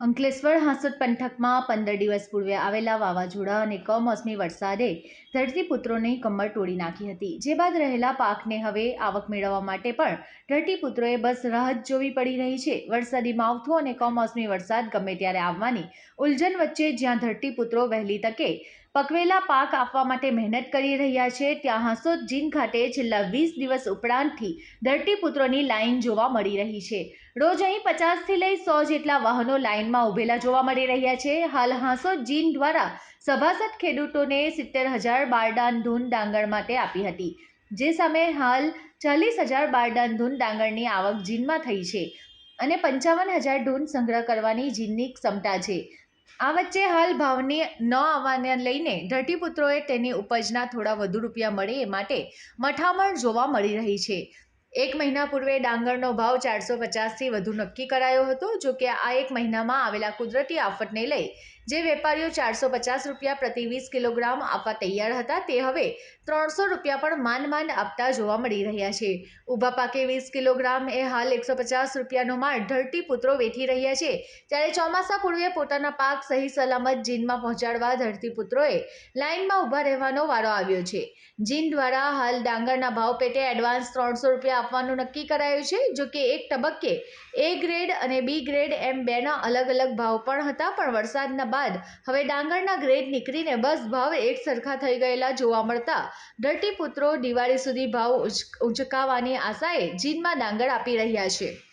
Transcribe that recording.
અંકલેશ્વર હાંસોદ પંથકમાં પંદર દિવસ પૂર્વે આવેલા વાવાઝોડા અને કમોસમી વરસાદે ધરતીપુત્રોની કમર તોડી નાખી હતી. જે બાદ રહેલા પાકને હવે આવક મેળવવા માટે પણ ધરતીપુત્રોએ બસ રાહત જોવી પડી રહી છે. વરસાદી માવઠું અને કમોસમી વરસાદ ગમે ત્યારે આવવાની, ઉલઝન વચ્ચે જ્યાં ધરતીપુત્રો વહેલી તકે પકવેલા પાક આપવા માટે મહેનત કરી રહ્યા છે. ત્યાં હાંસોદ જીન ખાતે છેલ્લા વીસ દિવસ ઉપરાંતથી ધરતીપુત્રોની લાઇન જોવા મળી રહી છે. રોજ અહીં પચાસથી લઈ સો જેટલા વાહનો લાઇનમાં ઉભેલા જોવા મળી રહ્યા છે. હાલ હાંસોદ જીન દ્વારા સભાસદ ખેડૂતોને સિત્તેર હજાર બારડાન ધૂન ડાંગર માટે આપી હતી. જે સામે હાલ ચાલીસ હજાર બારડાન ધૂન ડાંગરની આવક જીનમાં થઈ છે અને પંચાવન હજાર ધૂન સંગ્રહ કરવાની જીનની ક્ષમતા છે. આ વચ્ચે હાલ ભાવની ન આવવાને લઈને ધરતીપુત્રોએ તેની ઉપજના થોડા વધુ રૂપિયા મળે એ માટે મઠામણ જોવા મળી રહી છે. એક મહિના પૂર્વે ડાંગરનો ભાવ ચારસો પચાસથી વધુ નક્કી કરાયો હતો, જો કે આ એક મહિનામાં આવેલા કુદરતી આફતને લઈ જે વેપારીઓ ચારસો પચાસ રૂપિયા પ્રતિ વીસ કિલોગ્રામ આપવા તૈયાર હતા, તે હવે ત્રણસો રૂપિયા પણ માંડ માંડ આપતા જોવા મળી રહ્યા છે. ઊભા પાકે વીસ કિલોગ્રામ એ હાલ એકસો પચાસ રૂપિયાનો માલ ધરતીપુત્રો વેઠી રહ્યા છે. ત્યારે ચોમાસા પૂર્વે પોતાના પાક સહી સલામત જીનમાં પહોંચાડવા ધરતીપુત્રોએ લાઇનમાં ઊભા રહેવાનો વારો આવ્યો છે. જીન દ્વારા હાલ ડાંગરના ભાવ પેટે એડવાન્સ ત્રણસો રૂપિયા આપવાનું નક્કી કરાયું છે, જો કે એક તબક્કે એ ગ્રેડ અને બી ગ્રેડ એમ બેના અલગ અલગ ભાવ પણ હતા, પણ વરસાદના બાદ હવે ડાંગરના ગ્રેડ નીકળીને બસ ભાવ એક સરખા થઈ ગયેલા જોવા મળતા. ધરતીપુત્રો દિવાળી સુધી ભાવ ઉંચકાવાની આશાએ જીનમાં ડાંગર આપી રહ્યા છે.